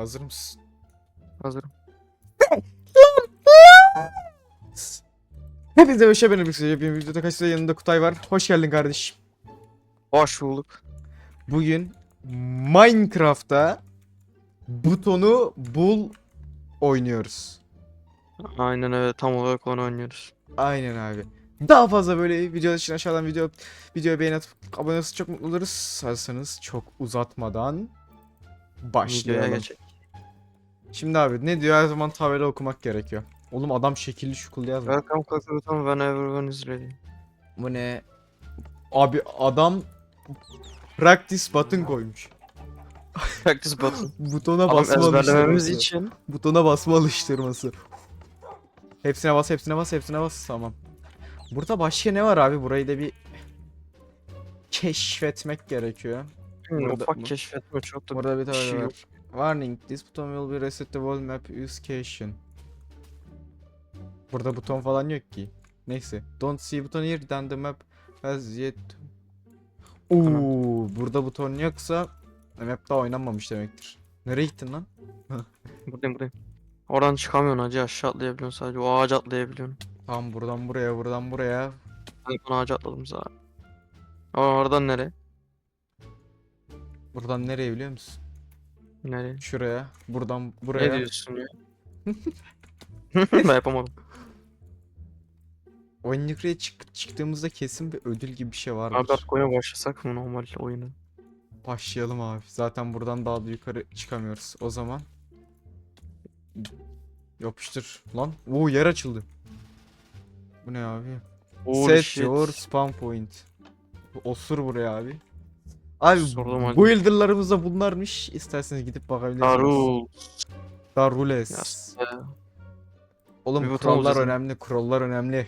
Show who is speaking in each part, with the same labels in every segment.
Speaker 1: Hazır mısın?
Speaker 2: Hazırım.
Speaker 1: Hepinize hoş geldiniz. Bir bir videoda kaçta yanında Kutay var. Hoş geldin kardeşim.
Speaker 2: Hoş bulduk.
Speaker 1: Bugün Minecraft'ta butonu bul oynuyoruz.
Speaker 2: Aynen öyle tam olarak onu oynuyoruz.
Speaker 1: Aynen abi. Daha fazla böyle videolar için aşağıdan video videoya beğeni atıp abone olursanız çok mutlu oluruz. Hazırsanız çok uzatmadan
Speaker 2: Videoya
Speaker 1: başlayalım.
Speaker 2: geçelim.
Speaker 1: Şimdi abi ne diyor her zaman tabela okumak gerekiyor. Oğlum adam şekilli şukullu yazmış.
Speaker 2: Welcome button whenever one is ready.
Speaker 1: Bu ne? Abi adam practice button koymuş.
Speaker 2: Practice button.
Speaker 1: Butona basma
Speaker 2: ezberlememiz
Speaker 1: alıştırması.
Speaker 2: için.
Speaker 1: Butona basma alıştırması. Hepsine bas, hepsine bas, hepsine bas. Tamam. Burada başka ne var abi? Burayı da bir keşfetmek gerekiyor. Burada-
Speaker 2: ufak keşfetme çok da
Speaker 1: Burada bir tane
Speaker 2: şey
Speaker 1: var.
Speaker 2: yok.
Speaker 1: Warning, this button will be reset the world map use. Burada buton falan yok ki. Neyse. Don't see button here then the map has yet Oo, burada buton yoksa map daha oynanmamış demektir. Nereye gittin lan?
Speaker 2: Buradayım buradayım. Oradan çıkamıyorsun hacı aşağı atlayabiliyorsun sadece. O ağaca atlayabiliyorsun.
Speaker 1: Tamam buradan buraya, buradan buraya.
Speaker 2: Ben o ağaca atladım zaten. Ama oradan nereye?
Speaker 1: Buradan nereye biliyor musun?
Speaker 2: Nereye?
Speaker 1: Şuraya, buradan buraya.
Speaker 2: Ne diyorsun ya? ben yapamadım.
Speaker 1: Oyun yukarıya çık çıktığımızda kesin bir ödül gibi bir şey
Speaker 2: Abi
Speaker 1: vardır.
Speaker 2: artık oyuna başlasak mı normal oyunu?
Speaker 1: Başlayalım abi. Zaten buradan daha da yukarı çıkamıyoruz. O zaman yapıştır lan. Oo yer açıldı. Bu ne abi?
Speaker 2: Holy
Speaker 1: Set
Speaker 2: shit.
Speaker 1: your spawn point. Osur buraya abi. Abi
Speaker 2: Sordum hadi.
Speaker 1: builder'larımız da bunlarmış. İsterseniz gidip bakabilirsiniz.
Speaker 2: Darul.
Speaker 1: Darules.
Speaker 2: Yas.
Speaker 1: Oğlum
Speaker 2: buton
Speaker 1: kurallar
Speaker 2: bulacağız.
Speaker 1: önemli. Kurallar önemli.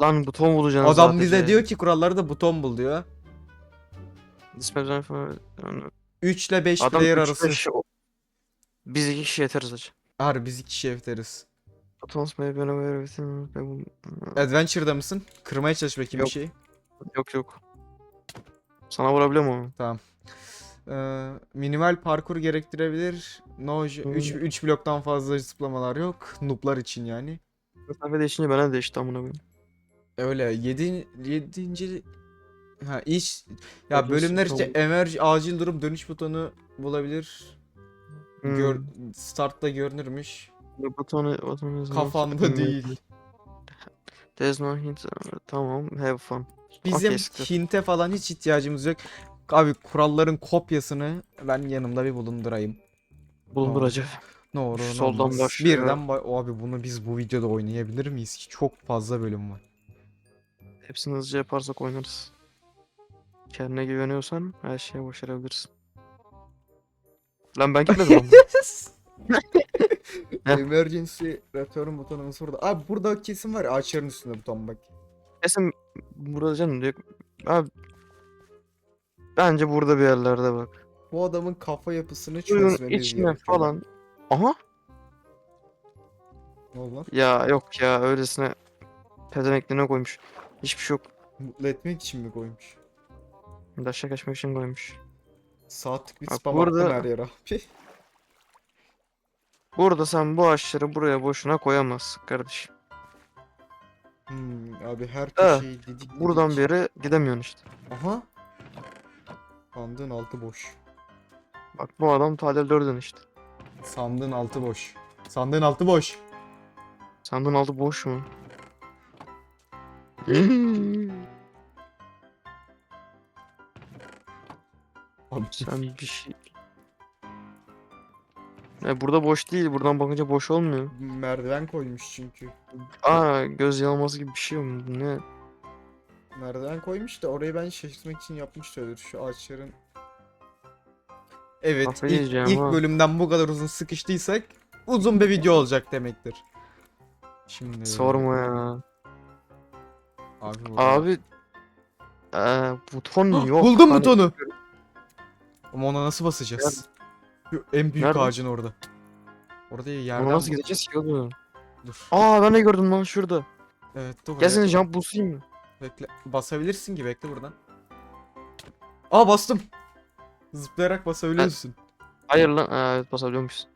Speaker 2: Lan buton bulacaksın
Speaker 1: Adam bize diyor ki kurallarda buton bul diyor.
Speaker 2: Dismember'dan falan-
Speaker 1: 3 ile 5
Speaker 2: Adam
Speaker 1: player
Speaker 2: üç
Speaker 1: arası.
Speaker 2: beş- Biz iki kişi yeteriz hacı.
Speaker 1: Harbi biz iki kişi yeteriz.
Speaker 2: Buttons may be aware of everything.
Speaker 1: Adventure'da mısın? Kırmaya çalış bakayım
Speaker 2: Yok.
Speaker 1: bir şey.
Speaker 2: Yok yok. Sana vurabiliyor mu?
Speaker 1: Ee, minimal parkur gerektirebilir. No 3
Speaker 2: Hmm.
Speaker 1: 3 bloktan fazla zıplamalar yok. Noob'lar için yani.
Speaker 2: Mesafe değişince bana değişti amına koyayım.
Speaker 1: Öyle 7 7. Ha iş ya
Speaker 2: Otuz
Speaker 1: bölümler işte
Speaker 2: buton.
Speaker 1: emerge acil durum dönüş butonu bulabilir. Gör,
Speaker 2: Hmm.
Speaker 1: startta görünürmüş.
Speaker 2: Bu Butonu, butonu
Speaker 1: Kafamda değil.
Speaker 2: There's no hint. Tamam, have fun.
Speaker 1: Bizim
Speaker 2: Okey, sıkıntı.
Speaker 1: hinte falan hiç ihtiyacımız yok. Abi kuralların kopyasını ben yanımda bir bulundurayım.
Speaker 2: Bulundur hacı.
Speaker 1: Ne olur ne
Speaker 2: soldan
Speaker 1: olmaz.
Speaker 2: başlıyor.
Speaker 1: Birden ba- O abi bunu biz bu videoda oynayabilir miyiz ki? Çok fazla bölüm var.
Speaker 2: Hepsini hızlıca yaparsak oynarız. Kendine güveniyorsan her şeyi başarabilirsin. Lan ben gitmedim ama. Heh.
Speaker 1: Emergency return butonumuz burada. Abi burada kesin var ya, ağaçların üstünde buton bak.
Speaker 2: Kesin burada canım diyor. Abi bence burada bir yerlerde bak.
Speaker 1: Bu adamın kafa yapısını
Speaker 2: Suyun
Speaker 1: çözmemiz
Speaker 2: içine
Speaker 1: gerekiyor.
Speaker 2: falan. Aha.
Speaker 1: Ne oldu lan?
Speaker 2: Ya yok ya öylesine pezemekliğine koymuş. Hiçbir şey yok.
Speaker 1: Mutlu etmek için mi koymuş?
Speaker 2: Daşa kaçmak için koymuş.
Speaker 1: Saatlik bir
Speaker 2: Bak
Speaker 1: spam
Speaker 2: burada-
Speaker 1: attın her yere abi.
Speaker 2: Burada sen bu ağaçları buraya boşuna koyamazsın kardeşim.
Speaker 1: Hmm, abi her
Speaker 2: Ha,
Speaker 1: köşeyi dedik
Speaker 2: Buradan bir
Speaker 1: dedik.
Speaker 2: yere gidemiyorsun işte.
Speaker 1: Aha. Sandığın altı boş.
Speaker 2: Bak bu adam Talel 4'ün işte.
Speaker 1: Sandığın altı boş. Sandığın altı boş.
Speaker 2: Sandığın altı boş mu?
Speaker 1: Abi
Speaker 2: Sen bir şey... E burada boş değil. Buradan bakınca boş olmuyor.
Speaker 1: merdiven koymuş çünkü.
Speaker 2: Aa göz yanılması gibi bir şey mi? Ne?
Speaker 1: Merdiven koymuş da orayı ben şaşırtmak için yapmış öyledir şu ağaçların. Evet ilk, ilk
Speaker 2: ha.
Speaker 1: bölümden bu kadar uzun sıkıştıysak uzun bir video olacak demektir. Şimdi
Speaker 2: Sorma ya.
Speaker 1: Abi, burada-
Speaker 2: Abi... Eee buton
Speaker 1: Ah,
Speaker 2: yok.
Speaker 1: Buldum
Speaker 2: Hani-
Speaker 1: butonu. Ama ona nasıl basacağız? Şu en büyük
Speaker 2: Nerede?
Speaker 1: ağacın orada. Orada yerden
Speaker 2: nasıl gideceğiz ki oğlum?
Speaker 1: Dur.
Speaker 2: Aa ben de gördüm lan şurada.
Speaker 1: Evet dur.
Speaker 2: Gel
Speaker 1: buraya.
Speaker 2: seni jump boost'layım mı?
Speaker 1: Bekle. Basabilirsin ki bekle buradan. Aa bastım. Zıplayarak basabiliyorsun.
Speaker 2: Hayır lan. Ha, evet basabiliyormuşsun.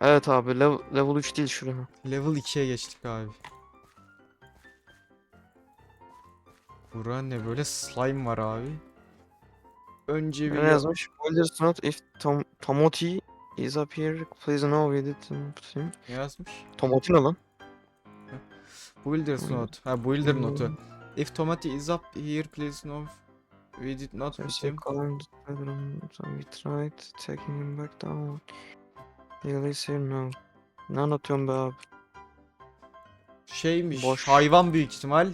Speaker 2: Evet abi level, level 3 değil şuraya.
Speaker 1: Level 2'ye geçtik abi. Bura ne böyle slime var abi. Önce bir
Speaker 2: Ne yazmış? Boulders not if Tom Tomoti is up here. Please know with it.
Speaker 1: Ne yazmış?
Speaker 2: Tomoti ne lan?
Speaker 1: Builder's note. Ha builder
Speaker 2: Hmm.
Speaker 1: notu. If Tomati is up here please know we did not
Speaker 2: Neyse
Speaker 1: him.
Speaker 2: we tried taking him back down. İs here now. Ne anlatıyorsun be abi?
Speaker 1: Şeymiş.
Speaker 2: Boş.
Speaker 1: Hayvan büyük ihtimal.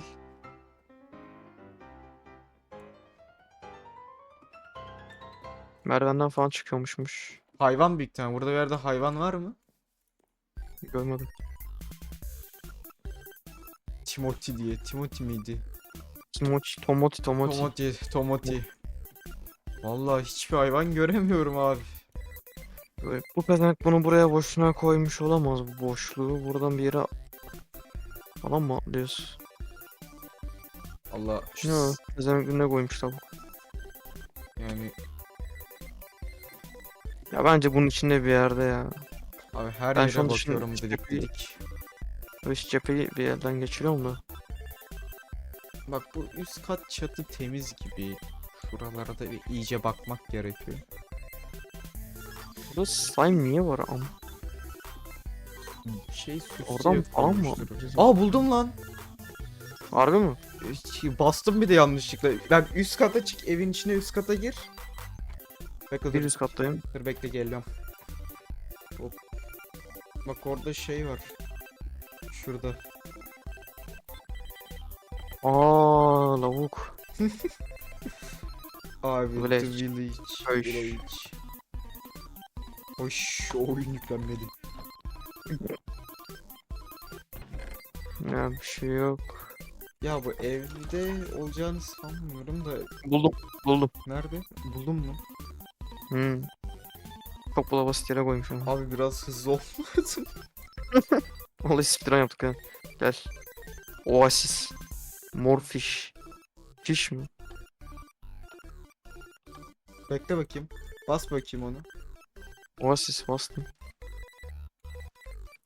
Speaker 2: Merdivenden falan çıkıyormuşmuş.
Speaker 1: Hayvan büyük ihtimal. Burada bir yerde hayvan var mı?
Speaker 2: Görmedim.
Speaker 1: Timothy diye. Timothy miydi?
Speaker 2: Tomoti, tomoti, tomoti.
Speaker 1: Tomoti. Tomoti. Vallahi hiçbir hayvan göremiyorum abi.
Speaker 2: Bu pezevenk bunu buraya boşuna koymuş olamaz bu boşluğu. Buradan bir yere falan mı atlıyoruz?
Speaker 1: Allah şu
Speaker 2: Ya
Speaker 1: s-
Speaker 2: pezevenk ne koymuş Ya bence bunun içinde bir yerde ya.
Speaker 1: abi her
Speaker 2: Ben şu
Speaker 1: yere
Speaker 2: an
Speaker 1: bakıyorum dedik
Speaker 2: bir-
Speaker 1: dedik.
Speaker 2: Bu iş cepheyi bir yerden geçiriyorum da.
Speaker 1: Bak bu üst kat çatı temiz gibi. Şuralara da bir iyice bakmak gerekiyor.
Speaker 2: Burada slime niye var ama?
Speaker 1: Şey
Speaker 2: Oradan falan mı
Speaker 1: yapılmıştır. Aa buldum lan.
Speaker 2: Harbi mi?
Speaker 1: Hiç- Bastım bir de yanlışlıkla. Ben üst kata çık evin içine üst kata gir. Bekle
Speaker 2: Bir
Speaker 1: dur.
Speaker 2: üst kattayım.
Speaker 1: Dur bekle geliyorum. Hop. Bak orada şey var. Şurada.
Speaker 2: Aa lavuk.
Speaker 1: Abi
Speaker 2: Village.
Speaker 1: The Village.
Speaker 2: Hoş.
Speaker 1: Village. Hoş o oyun yüklenmedi.
Speaker 2: Ya bir şey yok.
Speaker 1: Ya bu evde olacağını sanmıyorum da
Speaker 2: Buldum. Buldum.
Speaker 1: nerede? Buldun mu?
Speaker 2: Hmm. Çok bula basit yere koymuş onu.
Speaker 1: Abi biraz hızlı olmadın.
Speaker 2: Vallahi speedrun yaptık ha. Gel. Oasis. Morfish. Fish mi?
Speaker 1: Bekle bakayım. Bas bakayım onu.
Speaker 2: Oasis bastım.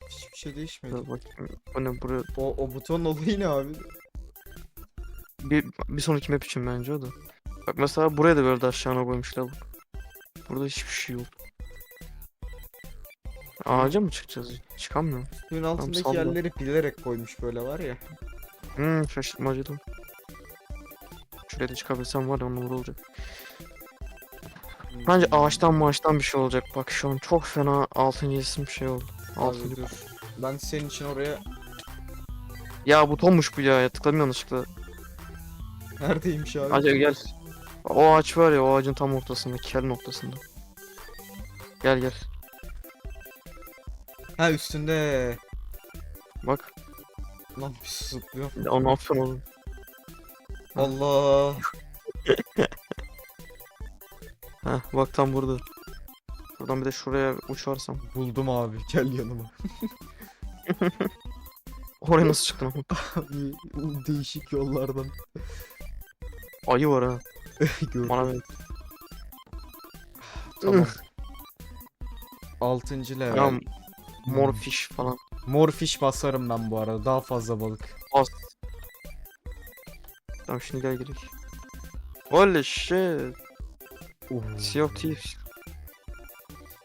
Speaker 1: Hiçbir şey değişmedi.
Speaker 2: Dur bakayım. Bu ne buraya?
Speaker 1: O, o buton olayı ne abi?
Speaker 2: Bir, bir sonraki map için bence o da. Bak mesela buraya da böyle de aşağına koymuşlar. Burada hiçbir şey yok. Ağaca mı çıkacağız? Çıkamıyorum.
Speaker 1: Suyun altındaki
Speaker 2: salla.
Speaker 1: yerleri bilerek koymuş böyle var ya.
Speaker 2: Hmm şaşırtmacıydı. Şuraya da çıkabilsem var ya on numara olacak. Bence ağaçtan maaştan bir şey olacak. Bak şu an çok fena 6. isim bir şey oldu.
Speaker 1: Abi
Speaker 2: Altıncı.
Speaker 1: dur. Ben senin için oraya
Speaker 2: Ya butonmuş bu ya. ya tıkladım yanlışlıkla.
Speaker 1: neredeymiş abi?
Speaker 2: Hadi gel. O ağaç var ya o ağacın tam ortasında. Kel noktasında. Gel gel.
Speaker 1: Ha üstünde.
Speaker 2: Bak.
Speaker 1: Lan bir zıplıyor.
Speaker 2: Ya ne yapıyorsun oğlum?
Speaker 1: Allah.
Speaker 2: Heh bak tam burada. Buradan bir de şuraya uçarsam.
Speaker 1: Buldum abi. Gel yanıma.
Speaker 2: Oraya nasıl çıktın ama?
Speaker 1: Değişik yollardan.
Speaker 2: Ayı var ha. Bana ver.
Speaker 1: Tamam. Altıncı level.
Speaker 2: Ya mor fish falan.
Speaker 1: Mor fiş basarım ben bu arada. Daha fazla balık.
Speaker 2: Tamam şimdi gel girelim. Holy shit.
Speaker 1: Oo.
Speaker 2: Sea of Thieves.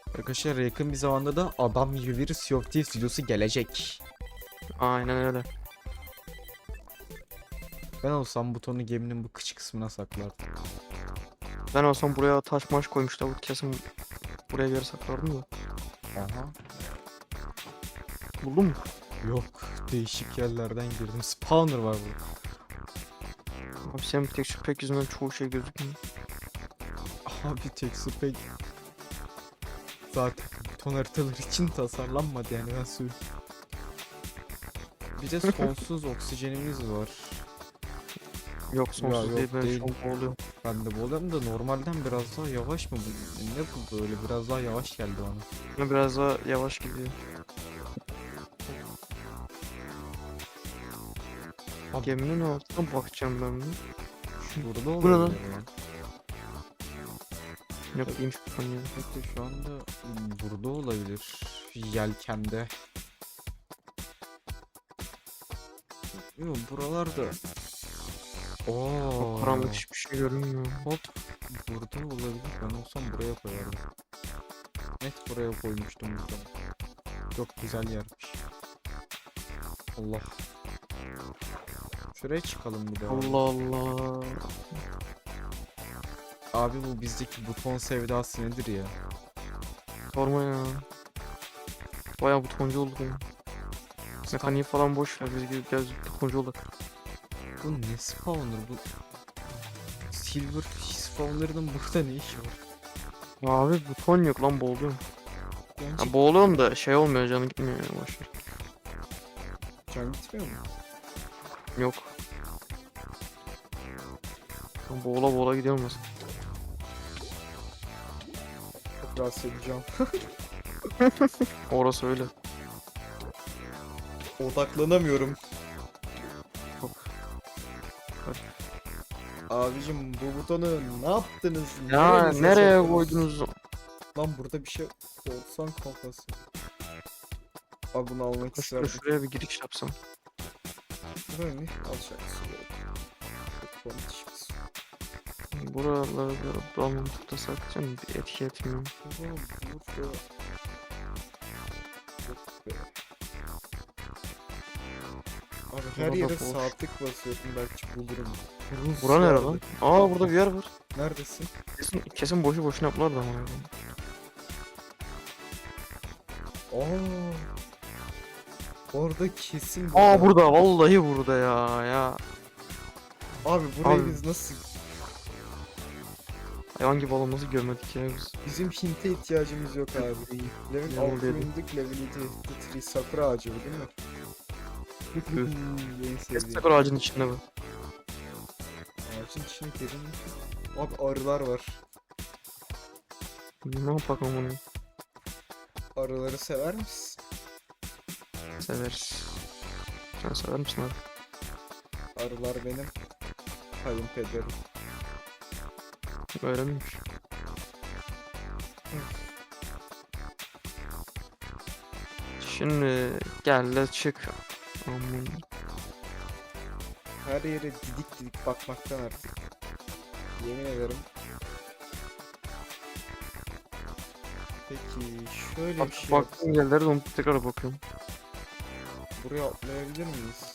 Speaker 1: Arkadaşlar yakın bir zamanda da adam gibi bir Sea of Thieves videosu gelecek.
Speaker 2: Aynen öyle.
Speaker 1: Ben olsam butonu geminin bu kıç kısmına saklardım.
Speaker 2: Ben olsam buraya taş maş koymuşlar. Bu kesin buraya yere saklardım da.
Speaker 1: Aha.
Speaker 2: Buldun mu?
Speaker 1: Yok. Değişik yerlerden girdim. Spawner var burada.
Speaker 2: Abi senin tek şu pek yüzünden çoğu şey gözükmüyor.
Speaker 1: Abi texture pack zaten buton haritalar için tasarlanmadı yani ben söyleyeyim. Bir de sonsuz oksijenimiz var.
Speaker 2: Yok sonsuz
Speaker 1: yok,
Speaker 2: değil ben
Speaker 1: değil.
Speaker 2: şu an boğuluyorum.
Speaker 1: Ben de adam da normalden biraz daha yavaş mı? Ne bu böyle biraz daha yavaş geldi bana.
Speaker 2: Biraz daha yavaş gidiyor.
Speaker 1: Abi-
Speaker 2: Geminin altına bakacağım ben bir.
Speaker 1: Burada
Speaker 2: Bu ne lan?
Speaker 1: olabilir ya.
Speaker 2: Yok iyiymiş bu Tonya.
Speaker 1: Peki şu anda hmm, burada olabilir. Yelkende. Yok buralarda. Oo.
Speaker 2: Karanlık hiçbir şey görünmüyor.
Speaker 1: Hop. Burada olabilir. Ben olsam buraya koyardım. Net buraya koymuştum burada. Çok güzel yermiş. Allah. Şuraya çıkalım bir daha.
Speaker 2: Allah Allah.
Speaker 1: Abi bu bizdeki buton sevdası nedir ya?
Speaker 2: Sorma ya. Bayağı butoncu olduk ya. Mekaniği falan boş ver biz gidip gel butoncu olduk.
Speaker 1: Bu ne spawner bu? Silver spawner'ın burada ne işi var?
Speaker 2: Abi buton yok lan boğuluyorum.
Speaker 1: Bence
Speaker 2: Ya boğuluyorum da şey olmuyor canım gitmiyor ya boş ver.
Speaker 1: can gitmiyor mu?
Speaker 2: Yok. Ben boğula boğula gidiyorum mesela.
Speaker 1: Çok rahatsız edeceğim.
Speaker 2: Orası öyle.
Speaker 1: Odaklanamıyorum. Abicim bu butonu ne yaptınız?
Speaker 2: Ya
Speaker 1: Nerenize
Speaker 2: nereye
Speaker 1: soktunuz?
Speaker 2: koydunuz?
Speaker 1: Lan burada bir şey olsan kafası. Abi bunu almak
Speaker 2: Şuraya,
Speaker 1: isterdim.
Speaker 2: şuraya bir giriş yapsam.
Speaker 1: Politik bir su.
Speaker 2: Buraları balon tutasak canım bir etki etmiyor.
Speaker 1: Burada, Abi her
Speaker 2: Burada
Speaker 1: yere
Speaker 2: boş.
Speaker 1: tık basıyorum belki bulurum. Rus
Speaker 2: Bura nere
Speaker 1: vardı.
Speaker 2: lan? Aa burada bir yer var.
Speaker 1: Neredesin?
Speaker 2: Kesin, kesin boşu boşuna yaptılar da ama.
Speaker 1: Aa. Orada kesin
Speaker 2: Aa burada vallahi burada ya ya.
Speaker 1: Abi burayı
Speaker 2: Abi.
Speaker 1: biz nasıl
Speaker 2: Hayvan gibi olması görmedik ya biz.
Speaker 1: bizim Hint'e ihtiyacımız yok abi. Level
Speaker 2: Level
Speaker 1: 6
Speaker 2: yedi.
Speaker 1: indik level 7 Tree Sakura ağacı bu değil mi? En sevdiğim.
Speaker 2: Sakura ağacın içinde bu.
Speaker 1: Ağacın içine girelim. Abi arılar var.
Speaker 2: Ne yapalım bunu?
Speaker 1: Arıları sever misin?
Speaker 2: Severiz. Sen sever misin abi?
Speaker 1: Arılar benim kayınpederim.
Speaker 2: Öyle miymiş? Şimdi gel de çık. Aman.
Speaker 1: Her yere didik didik bakmaktan artık. Yemin ederim. Peki şöyle
Speaker 2: Bak,
Speaker 1: bir şey
Speaker 2: baktım
Speaker 1: yapsam.
Speaker 2: yerlere onu tekrar bakıyorum.
Speaker 1: Buraya atlayabilir miyiz?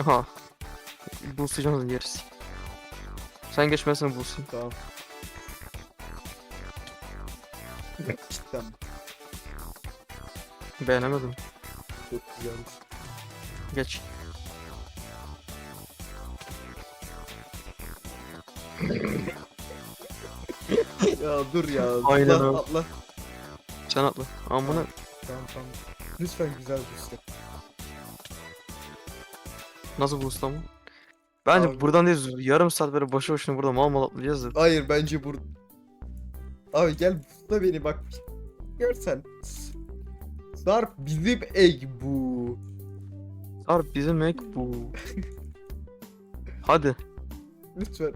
Speaker 2: Aha. Boostlayacağız yeriz. Sen geçmezsen boostlayayım.
Speaker 1: Tamam. Cidden
Speaker 2: Beğenemedim.
Speaker 1: çok güzelmiş.
Speaker 2: Geç.
Speaker 1: ya dur ya.
Speaker 2: Aynen
Speaker 1: atla,
Speaker 2: öyle.
Speaker 1: atla.
Speaker 2: Sen atla. Amına.
Speaker 1: Tamam tamam. Lütfen güzel boost yap.
Speaker 2: Nasıl boostlama? Bence
Speaker 1: Abi.
Speaker 2: buradan değil yarım saat böyle boşu boşuna burada mal mal atlayacağız da.
Speaker 1: Hayır bence bur... Abi gel boostla beni bak. Görsen. Sarp bizim egg bu.
Speaker 2: Sarp bizim ek bu. Hadi.
Speaker 1: Lütfen.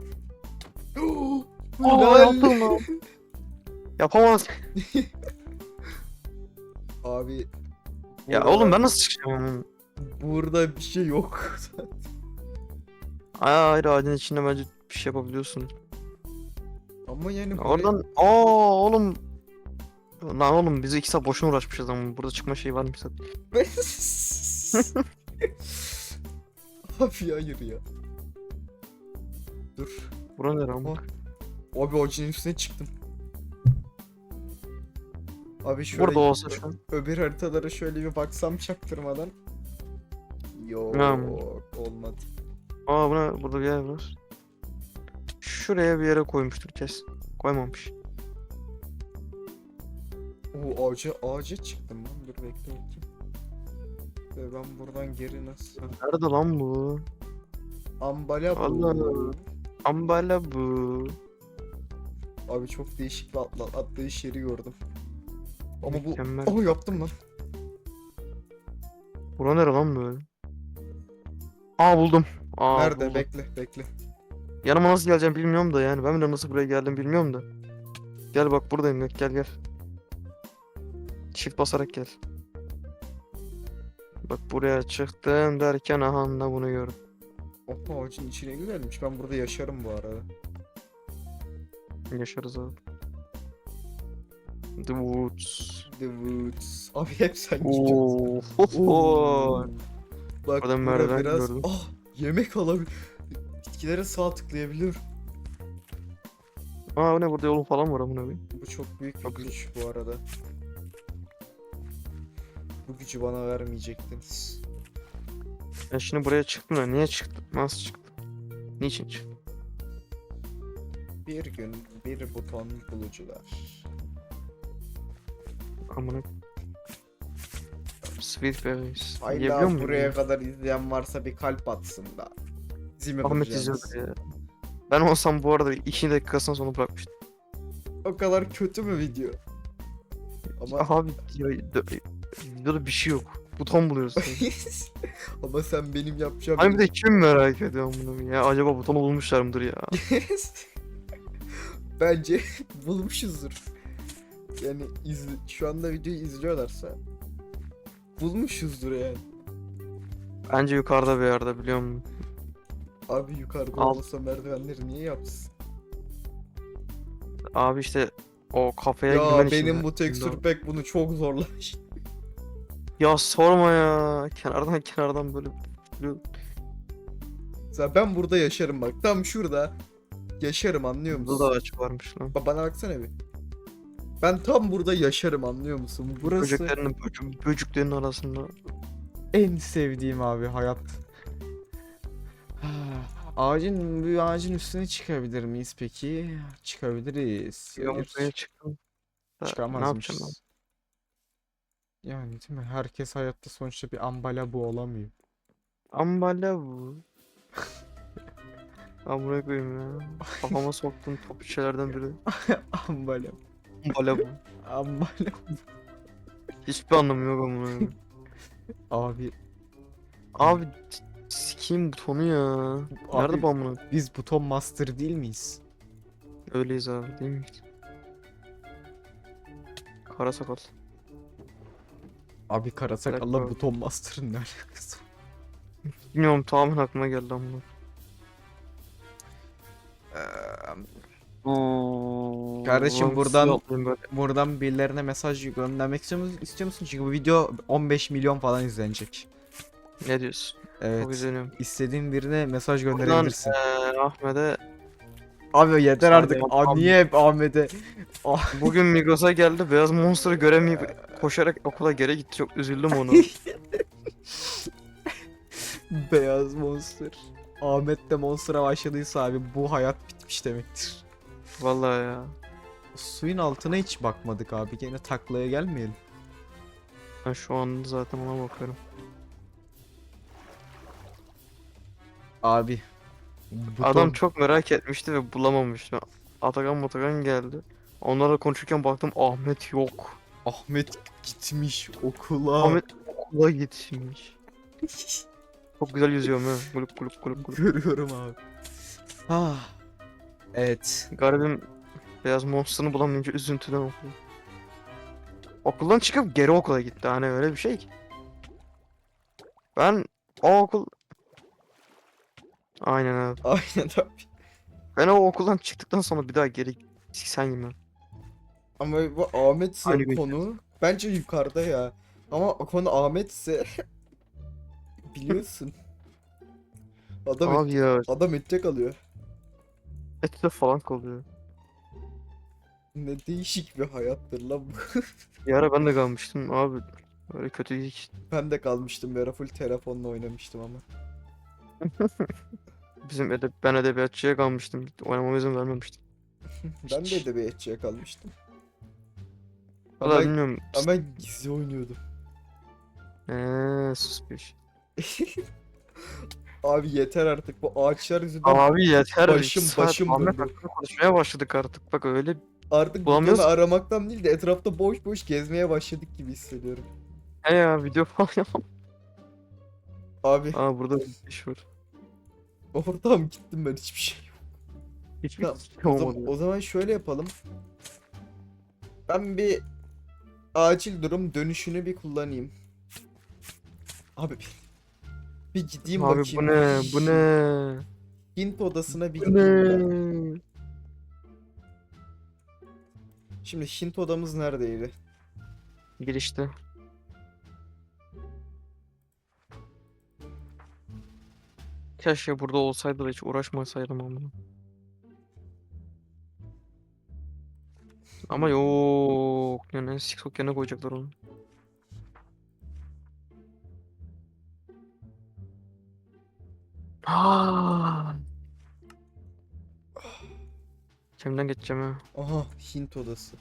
Speaker 2: Aa, lan. Yapamaz.
Speaker 1: Abi.
Speaker 2: Ya
Speaker 1: burada-
Speaker 2: oğlum ben nasıl çıkacağım?
Speaker 1: Burada bir şey yok.
Speaker 2: Ay hayır ağacın içinde bence bir şey yapabiliyorsun.
Speaker 1: Ama yani
Speaker 2: Oradan aa oğlum. Lan oğlum biz iki saat boşuna uğraşmışız ama burada çıkma şeyi varmış zaten.
Speaker 1: Abi hayır ya. Dur.
Speaker 2: Bura ama?
Speaker 1: Oh. Abi ağacın üstüne çıktım. Abi şöyle
Speaker 2: Burada olsa şu an.
Speaker 1: öbür haritalara şöyle bir baksam çaktırmadan. Yok
Speaker 2: Ya.
Speaker 1: olmadı.
Speaker 2: Aa buna burada bir yer var. Şuraya bir yere koymuştur kes. Koymamış.
Speaker 1: Oo ağaca ağaca çıktım lan dur bekle bakayım. Ve ben buradan geri nasıl?
Speaker 2: Nerede lan bu?
Speaker 1: Ambala bu.
Speaker 2: Allah. Ambala bu.
Speaker 1: Abi çok değişik bir atla, atlayış yeri gördüm. Ama bu...
Speaker 2: Mükemmel.
Speaker 1: Oh yaptım lan.
Speaker 2: Bura nere lan böyle? Aa buldum. Aa
Speaker 1: Nerede?
Speaker 2: buldum.
Speaker 1: Bekle bekle.
Speaker 2: Yanıma nasıl geleceğim bilmiyorum da yani. Ben de nasıl buraya geldim bilmiyorum da. Gel bak buradayım gel gel. Çift basarak gel. Bak buraya çıktım derken aha da bunu gördüm.
Speaker 1: Oha ağacın içine güzelmiş. Ben burada yaşarım bu arada.
Speaker 2: Yaşarız abi. The Woods.
Speaker 1: The Woods. Abi hep sen.
Speaker 2: Oo.
Speaker 1: Bak burada
Speaker 2: merdiven
Speaker 1: biraz
Speaker 2: gördüm.
Speaker 1: ah yemek alabilir. Bitkilere sağ tıklayabiliyor.
Speaker 2: Aa bu ne burada yolun falan var amına koyayım.
Speaker 1: Bu çok büyük bir güç bu arada. Bu gücü bana vermeyecektiniz.
Speaker 2: Ben şimdi buraya çıktım da niye çıktım? Nasıl çıktım? Niçin çıktım?
Speaker 1: Bir gün bir buton bulucular.
Speaker 2: Amına Sweet Berries. Yiyebiliyor muyum
Speaker 1: buraya
Speaker 2: ya?
Speaker 1: kadar izleyen varsa bir kalp atsın da. Zimi
Speaker 2: Ahmet izliyordur ya. Ben olsam bu arada 2 dakikasından sonra bırakmıştım.
Speaker 1: O kadar kötü mü video? Ama
Speaker 2: Abi ya, dö- videoda bir şey yok. Buton buluyorsun.
Speaker 1: ama sen benim yapacağım.
Speaker 2: Hani bir de kim merak ediyor bunu ya? Acaba butonu bulmuşlar mıdır ya?
Speaker 1: Bence bulmuşuzdur. Yani izle, şu anda videoyu izliyorlarsa bulmuşuzdur yani.
Speaker 2: Bence yukarıda bir yerde biliyor musun?
Speaker 1: Abi yukarıda
Speaker 2: Al.
Speaker 1: olsa merdivenleri niye yapsın?
Speaker 2: Abi işte o kafeye
Speaker 1: Ya
Speaker 2: girmen için
Speaker 1: benim
Speaker 2: ya.
Speaker 1: bu tekstür pack bunu çok zorlamış.
Speaker 2: Ya sorma ya. Kenardan kenardan böyle
Speaker 1: Mesela ben burada yaşarım bak. Tam şurada yaşarım anlıyor musun?
Speaker 2: Burada da açık varmış lan.
Speaker 1: Ba- Bana baksana bir. Ben tam burada yaşarım anlıyor musun? Burası
Speaker 2: Böceklerin böcük, böcüklerin arasında.
Speaker 1: en sevdiğim abi hayat. Ağacın bu ağacın üstüne çıkabilir miyiz peki? Çıkabiliriz.
Speaker 2: Ya
Speaker 1: Hayır,
Speaker 2: buraya çıktım. Da, ne yapacağım lan?
Speaker 1: Çıkamazmışız. Yani değil mi? Herkes hayatta sonuçta bir ambala bu olamıyor.
Speaker 2: Ambala bu. Amına koyayım ya. Kafama soktun top şeylerden biri.
Speaker 1: ambala.
Speaker 2: Ambala bu.
Speaker 1: Ambala.
Speaker 2: Hiçbir anlamı yok amına koyayım.
Speaker 1: Abi,
Speaker 2: Abi sikeyim butonu ya. Nerede
Speaker 1: abi
Speaker 2: bu amına?
Speaker 1: biz buton master değil miyiz?
Speaker 2: Öyleyiz abi değil mi? Kara sakal.
Speaker 1: Abi kara sakalla
Speaker 2: abi.
Speaker 1: buton master'ın ne alakası var?
Speaker 2: Bilmiyorum tamamen aklıma geldi amına.
Speaker 1: Kardeşim,
Speaker 2: Ulan
Speaker 1: buradan-
Speaker 2: atlayayım.
Speaker 1: Buradan birilerine mesaj göndermek istiyor musun, istiyor musun? Çünkü bu video 15 milyon falan izlenecek.
Speaker 2: Ne diyorsun?
Speaker 1: Evet.
Speaker 2: Çok izleniyorum.
Speaker 1: İstediğin birine mesaj
Speaker 2: Buradan
Speaker 1: gönderebilirsin.
Speaker 2: eee, Ahmet'e
Speaker 1: Abi yeter
Speaker 2: Sen
Speaker 1: artık.
Speaker 2: abi.
Speaker 1: niye hep Ahmet'e?
Speaker 2: bugün Migros'a geldi. Beyaz Monster'ı göremeyip koşarak okula geri gitti. Çok üzüldüm onu.
Speaker 1: Beyaz monster. Ahmet de monster'a başladıysa abi bu hayat bitmiş demektir.
Speaker 2: Vallahi ya.
Speaker 1: Suyun altına hiç bakmadık abi. Gene taklaya gelmeyelim.
Speaker 2: Ben şu anda zaten ona bakıyorum.
Speaker 1: Abi. Buton-
Speaker 2: Adam çok merak etmişti ve bulamamıştı. Atakan Matakan geldi. Onlarla konuşurken baktım Ahmet yok.
Speaker 1: Ahmet gitmiş okula.
Speaker 2: Ahmet okula gitmiş. Çok güzel yüzüyorum ha. Gulup gulup gulup gulup.
Speaker 1: Görüyorum abi. Ah. Evet.
Speaker 2: Garibim beyaz monster'ını bulamayınca üzüntüden okul. Okuldan çıkıp geri okula gitti. Hani öyle bir şey ki. Ben o okul... Aynen abi.
Speaker 1: Aynen abi.
Speaker 2: Ben o okuldan çıktıktan sonra bir daha geri sen yeme.
Speaker 1: Ama bu
Speaker 2: Aynı gün.
Speaker 1: konu bence yukarıda ya. Ama konu Ahmetse biliyorsun. Adam
Speaker 2: Abi ya
Speaker 1: adam ette kalıyor.
Speaker 2: ette falan kalıyor.
Speaker 1: Ne değişik bir hayattır lan bu.
Speaker 2: Bir ara ben de kalmıştım abi. Öyle kötü değil.
Speaker 1: ben de kalmıştım bir ara full telefonla oynamıştım ama.
Speaker 2: Bizim edeb ben edebiyatçıya kalmıştım. Oynamama izin vermemiştim.
Speaker 1: ben de edebiyatçıya kalmıştım.
Speaker 2: Valla
Speaker 1: Ama,
Speaker 2: bilmiyorum.
Speaker 1: ama ben gizli oynuyordum.
Speaker 2: Eee sus bir şey.
Speaker 1: Abi yeter artık bu ağaçlar yüzünden
Speaker 2: Abi yeter.
Speaker 1: başım-
Speaker 2: iki saat
Speaker 1: başım
Speaker 2: Ahmet
Speaker 1: döndü.
Speaker 2: hakkında konuşmaya başladık artık. Bak öyle
Speaker 1: artık
Speaker 2: bulamıyoruz ki.
Speaker 1: aramaktan değil de etrafta boş boş gezmeye başladık gibi hissediyorum.
Speaker 2: ne ya video falan yapalım.
Speaker 1: Abi
Speaker 2: Aa burada bir iş var.
Speaker 1: Oradan gittim ben hiçbir şey yok.
Speaker 2: Hiçbir
Speaker 1: Tamam,
Speaker 2: şey
Speaker 1: o, zaman, o zaman şöyle yapalım. Ben bir acil durum dönüşünü bir kullanayım. Abi bir gideyim
Speaker 2: Abi
Speaker 1: bakayım.
Speaker 2: bu ne? Bu ne?
Speaker 1: Hint odasına bir
Speaker 2: Bu
Speaker 1: gideyim ben.
Speaker 2: ne?
Speaker 1: Şimdi Hint odamız neredeydi?
Speaker 2: Girişte. Keşke burada olsaydı da hiç uğraşmasaydım ama. Ama yok. Yani TikTok yerine koyacaklar onu. Ah! Kimden geçeceğim ya?
Speaker 1: Aha Hint odası.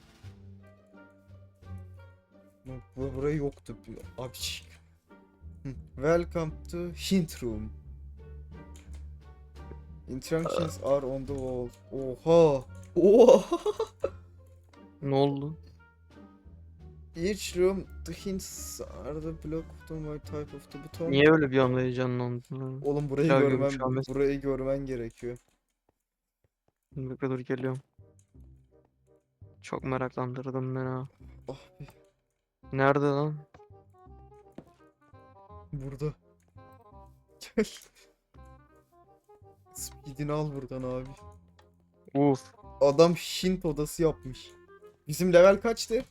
Speaker 1: Bak bu buraya yoktu. Abi Hı, Welcome to Hint room. Instructions are on the wall. Oha. Oha.
Speaker 2: Ne oldu?
Speaker 1: Each room the hints are the block of the my type of the button.
Speaker 2: Niye öyle bir anda heyecanlandın?
Speaker 1: Oğlum burayı
Speaker 2: Ya
Speaker 1: görmen
Speaker 2: görmüş Ahmet.
Speaker 1: burayı görmen gerekiyor.
Speaker 2: Bekle dur geliyorum. Çok meraklandırdın beni ha.
Speaker 1: Ah be,
Speaker 2: Nerede lan?
Speaker 1: burada. Gel. Speed'ini al buradan abi.
Speaker 2: Uf.
Speaker 1: Adam Hint odası yapmış. Bizim level kaçtı?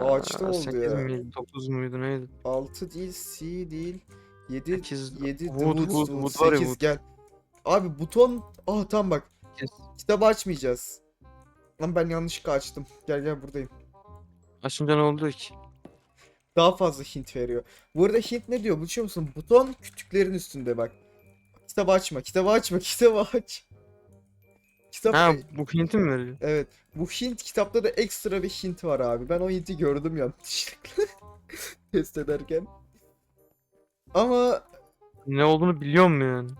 Speaker 2: Ağaçta
Speaker 1: oldu
Speaker 2: 8
Speaker 1: ya.
Speaker 2: miydi? 9 muydu neydi?
Speaker 1: 6 değil, C değil. 7
Speaker 2: Sekiz-
Speaker 1: 7
Speaker 2: Wood,
Speaker 1: Wood,
Speaker 2: Wood, var ya,
Speaker 1: 8
Speaker 2: Wood.
Speaker 1: gel. Abi buton ah tamam bak.
Speaker 2: Kes.
Speaker 1: Kitabı açmayacağız. Lan ben yanlışlıkla açtım. Gel gel buradayım.
Speaker 2: Açınca ne oldu ki?
Speaker 1: Daha fazla hint veriyor. Bu arada hint ne diyor biliyor musun? Buton kütüklerin üstünde bak. Kitabı açma, kitabı açma, kitabı aç. Kitap
Speaker 2: Ha bu hinti mi veriyor?
Speaker 1: Evet. Bu hint kitapta da ekstra bir hint var abi. Ben o hinti gördüm yanlışlıkla. Test ederken. Ama
Speaker 2: Ne olduğunu biliyor mu yani?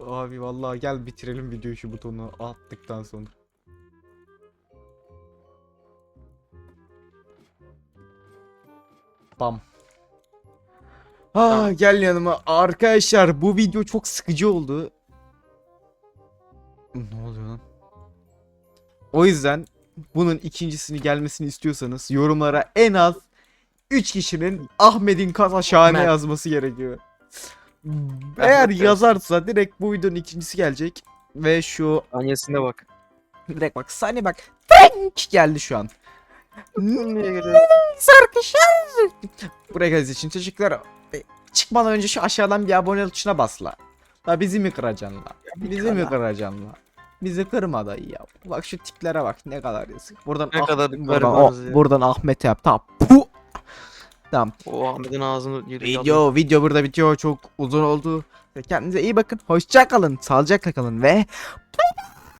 Speaker 1: Abi vallahi gel bitirelim videoyu şu butonu attıktan sonra. Bam. Ah
Speaker 2: Tamam.
Speaker 1: gel yanıma. Arkadaşlar bu video çok sıkıcı oldu. Ne oluyor lan? O yüzden bunun ikincisini gelmesini istiyorsanız yorumlara en az 3 kişinin Ahmet'in kasa şahane
Speaker 2: Ahmet.
Speaker 1: yazması gerekiyor. Eğer
Speaker 2: Ahmet
Speaker 1: yazarsa direkt bu videonun ikincisi gelecek. Ve şu
Speaker 2: Anyesine bak.
Speaker 1: direkt bak saniye bak. Tank geldi şu an.
Speaker 2: Niye.
Speaker 1: Buraya geldiğiniz için teşekkürler. E, Çıkmadan önce şu aşağıdan bir abone tuşuna bas la. Bizi mi kıracaksın la? Bizi mi kıracaksın la? Bizi kırma da ya. Bak şu tiplere bak ne kadar yazık. Buradan
Speaker 2: Ne kadar
Speaker 1: buradan,
Speaker 2: garibanız
Speaker 1: o-
Speaker 2: ya.
Speaker 1: buradan Ahmet yap. Tamam. Puh. Tamam.
Speaker 2: O Ahmet'in ağzını yedi kaldı.
Speaker 1: Video video burada bitiyor. Çok uzun oldu. Kendinize iyi bakın. Hoşça kalın. Sağlıcakla kalın ve